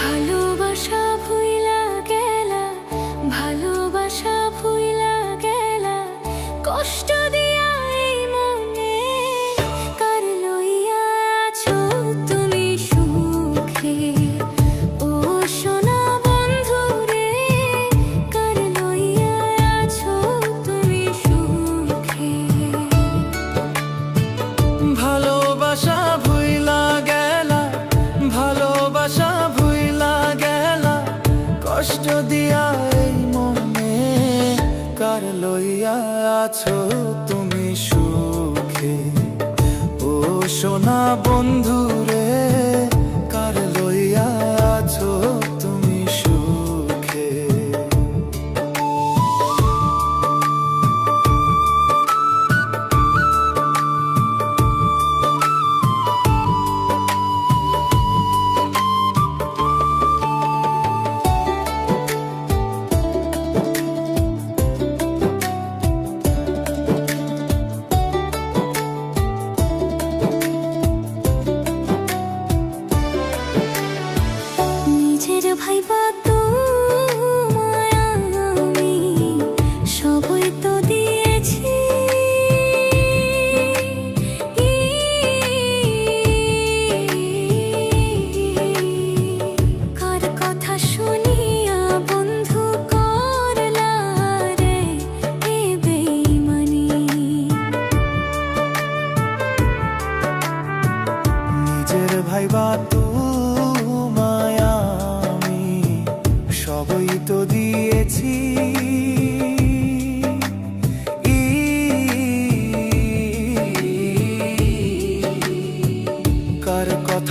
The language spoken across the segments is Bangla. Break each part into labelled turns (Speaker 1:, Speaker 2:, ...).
Speaker 1: ভালো আছো
Speaker 2: ভাইবা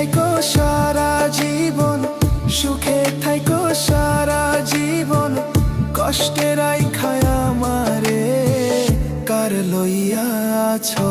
Speaker 1: থাইকো সারা জীবন সুখে থাইকো সারা জীবন কষ্টের আই খায়া মারে কার লইয়া আছো